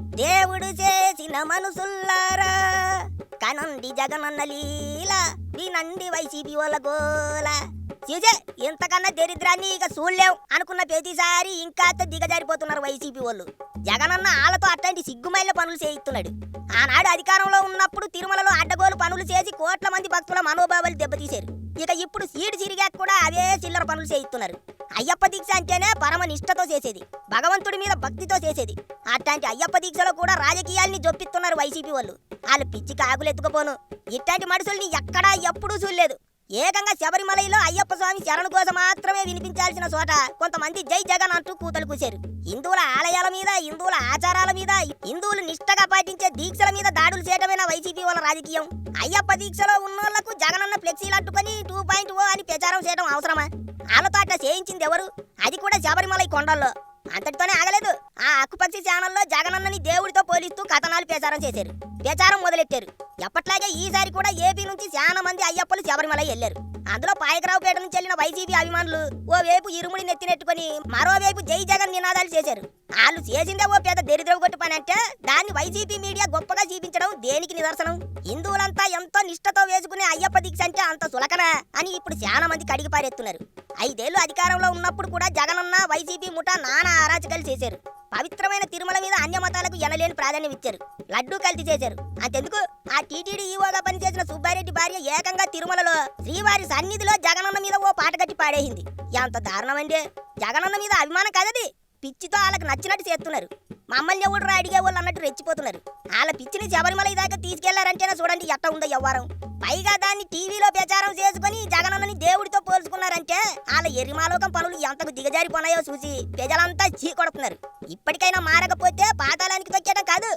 దేవుడు చేసిన మనుసుల్లారా? కనండి జగనన్న లీల వినండి వైసీపీ వాళ్ళ గోల. చూసే ఇంతకన్నా దరిద్రాన్ని ఇక చూడలేం అనుకున్న ప్రతిసారి ఇంకా దిగజారిపోతున్నారు వైసీపీ వాళ్ళు. జగనన్న ఆళ్ళతో అట్లాంటి సిగ్గుమైల పనులు చేయిస్తున్నాడు. ఆనాడు అధికారంలో ఉన్నప్పుడు తిరుమలలో అడ్డగోలు పనులు చేసి కోట్ల మంది భక్తుల మనోభావాలు దెబ్బతీశారు. ఇక ఇప్పుడు సీడ్ సిరిగా కూడా అవే చిల్లర పనులు చేయిస్తున్నారు. అయ్యప్ప దీక్ష అంటేనే పరమ నిష్టతో చేసేది. భగవంతుడి మీద భక్తితో చేసేది. అట్లాంటి అయ్యప్ప దీక్షలో కూడా రాజకీయాల్ని జొప్పిస్తున్నారు వైసీపీ వాళ్ళు. వాళ్ళు పిచ్చి కాకులు ఎత్తుకుపోను. ఇట్లాంటి మనుషుల్ని ఎక్కడా ఎప్పుడూ చూడలేదు. ఏకంగా శబరిమలైలో అయ్యప్ప స్వామి శరణు కోసం మాత్రమే వినిపించాల్సిన చోట కొంతమంది జై జగన్ అంటూ కూతలు కూశారు. హిందువుల ఆలయాల మీద హిందువుల ఆచారాల మీద హిందువులు నిష్టగా పాటించే దీక్షల మీద దాడులు చేయడమేనా వైసీపీ వాళ్ళ రాజకీయం? అయ్యప్ప దీక్షలో ఉన్నోళ్ళకు జగనన్న ఫ్లెక్సీలు అట్టుకొని టూ పాయింట్ ఓ అని ప్రచారం చేయడం అవసరమా? వాళ్ళతో చేయించింది ఎవరు అది కూడా శబరిమలై కొండల్లో. అంతటితోనే ఆగలేదు. ఆ అక్కుపక్షి ఛానల్లో జగనన్నని దేవుడితో పోలిస్తూ కథనాలు ప్రచారం చేశారు. ప్రచారం మొదలెట్టారు. ఎప్పట్లాగే ఈసారి కూడా ఏపీ నుంచి చాలా మంది అయ్యప్పలు శబరిమల వెళ్ళారు అందులో పాయకరావుపేట నుంచి వెళ్ళిన వైసీపీ అభిమానులు ఓ వైపు ఇరుముడి నెత్తినెట్టుకుని మరోవైపు జై జగన్ నినాదాలు చేశారు. వాళ్ళు చేసిందే ఓ పెద్ద దరిద్రం కొట్టు పని అంటే దాన్ని వైసీపీ మీడియా గొప్ప దేనికి నిదర్శనం? హిందువులంతా ఎంతో నిష్టతో వేసుకునే అయ్యప్ప దీక్ష అంటే అంత సులకనా అని ఇప్పుడు చాలా మంది కడిగి పారేస్తున్నారు. ఐదేళ్ళు అధికారంలో ఉన్నప్పుడు కూడా జగనన్న వైసీపీ ముఠా నానా అరాచకాలు చేశారు. పవిత్రమైన తిరుమల మీద అన్య మతాలకు ఎనలేని ప్రాధాన్యం ఇచ్చారు. లడ్డూ కల్తీ చేశారు. అంతెందుకు? ఆ టీటీడీ ఈవోగా పనిచేసిన సుబ్బారెడ్డి భార్య ఏకంగా తిరుమలలో శ్రీవారి సన్నిధిలో జగనన్న మీద ఓ పాట కట్టి పాడేసింది. ఎంత దారుణమండి! జగనన్న మీద అభిమానం కదది. పిచ్చితో వాళ్ళకి నచ్చినట్టు చేస్తున్నారు. మమ్మల్ని ఎవడు అడిగే వాళ్ళు అన్నట్టు రెచ్చిపోతున్నారు. వాళ్ళ పిచ్చిని శబరిమల దాకా తీసుకెళ్ళారంటేనే చూడండి ఎట్ట ఉందో ఎవ్వరం పైగా దాన్ని టీవీలో ప్రచారం చేసుకుని జగనన్నని దేవుడితో పోల్చుకున్నారంటే వాళ్ళ ఎరిమాలోకం పనులు ఎంతకు దిగజారిపోనాయో చూసి ప్రజలంతా చీకొడుతున్నారు ఇప్పటికైనా మారకపోతే పాతాళానికి తొక్కేయడం కాదు.